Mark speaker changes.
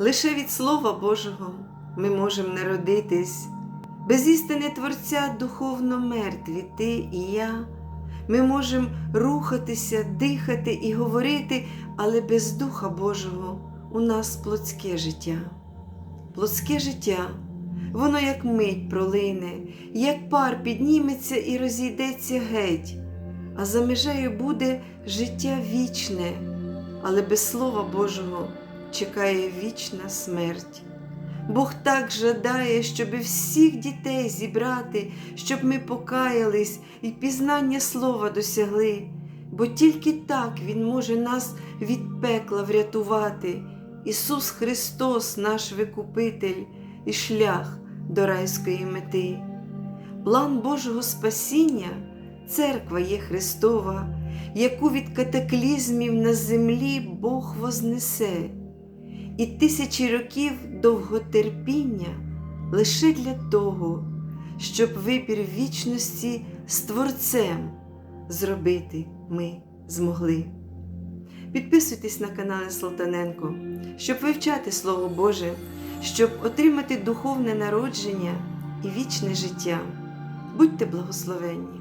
Speaker 1: Лише від Слова Божого ми можемо народитись, без істини Творця духовно мертві ти і я. Ми можемо рухатися, дихати і говорити, але без Духа Божого у нас плотське життя. Плотське життя, воно як мить пролине, як пар підніметься і розійдеться геть, а за межею буде життя вічне, але без Слова Божого чекає вічна смерть. Бог так жадає, щоб всіх дітей зібрати, щоб ми покаялись і пізнання слова досягли, бо тільки так Він може нас від пекла врятувати. Ісус Христос, наш Викупитель і шлях до райської мети. План Божого спасіння церква є Христова, яку від катаклізмів на землі Бог вознесе і тисячі років довготерпіння лише для того, щоб вибір вічності з Творцем зробити ми змогли. Підписуйтесь на канали Салтаненко, щоб вивчати Слово Боже, щоб отримати духовне народження і вічне життя. Будьте благословенні!